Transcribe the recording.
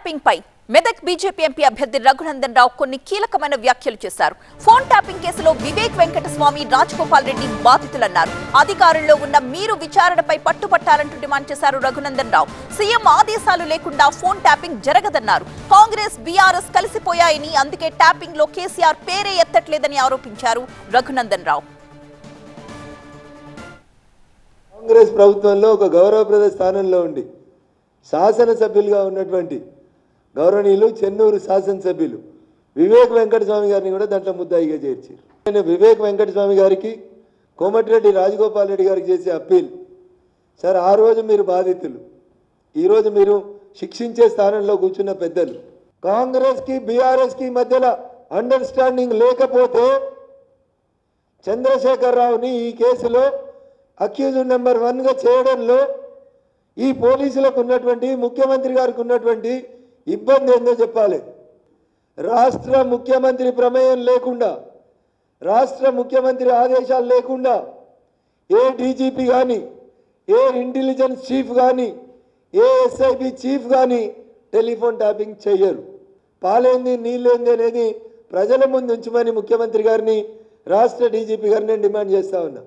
Tapping పై Medak BJP MP అభ్యర్థి రఘునందన్ రావు కొన్ని కీలకమైన వ్యాఖ్యలు చేశారు. ఫోన్ ట్యాపింగ్ కేసులో వివేక్ వెంకటస్వామి రాజగోపాల్ రెడ్డి బాధితులన్నారు. అధికారంలో ఉన్న మీరు విచారణపై పట్టుపట్టాలంటూ డిమాండ్ చేశారు రఘునందన్ రావు. సీఎం ఆదేశాలు లేకుండా ఫోన్ ట్యాపింగ్ జరగదన్నారు. కాంగ్రెస్ బీఆర్ఎస్ కలిసిపోయాయని అందుకే ట్యాపింగ్లో కేసీఆర్ పేరే ఎత్తట్లేదని ఆరోపించారు రఘునందన్ రావు. కాంగ్రెస్ ప్రభుత్వంలో ఒక గౌరవప్రద స్థానంలో ఉండి శాసనసభ్యులుగా ఉన్నటువంటి గౌరవనీయులు చెన్నూరు శాసనసభ్యులు వివేక్ వెంకటస్వామి గారిని కూడా దాంట్లో ముద్దాయిగా చేర్చారు. నేను వివేక్ వెంకటస్వామి గారికి కోమటిరెడ్డి రాజగోపాల్ రెడ్డి గారికి చేసే అప్పీల్. సార్ ఆ రోజు మీరు బాధితులు. ఈరోజు మీరు శిక్షించే స్థానంలో కూర్చున్న పెద్దలు. కాంగ్రెస్కి బీఆర్ఎస్కి మధ్యలో అండర్స్టాండింగ్ లేకపోతే చంద్రశేఖరరావుని ఈ కేసులో అక్యూజ్ నెంబర్ వన్గా చేయడంలో ఈ పోలీసులకు ఉన్నటువంటి ముఖ్యమంత్రి గారికి ఉన్నటువంటి ఇబ్బంది ఏందో చెప్పాలి. రాష్ట్ర ముఖ్యమంత్రి ప్రమేయం లేకుండా రాష్ట్ర ముఖ్యమంత్రి ఆదేశాలు లేకుండా ఏ డీజీపీ కానీ ఏ ఇంటెలిజెన్స్ చీఫ్ కానీ ఏ ఎస్ఐబి చీఫ్ కానీ టెలిఫోన్ ట్యాపింగ్ చేయరు. పాలేంది నీళ్ళేంది అనేది ప్రజల ముందు ఉంచమని ముఖ్యమంత్రి గారిని రాష్ట్ర డీజీపీ గారిని డిమాండ్ చేస్తా ఉన్నా.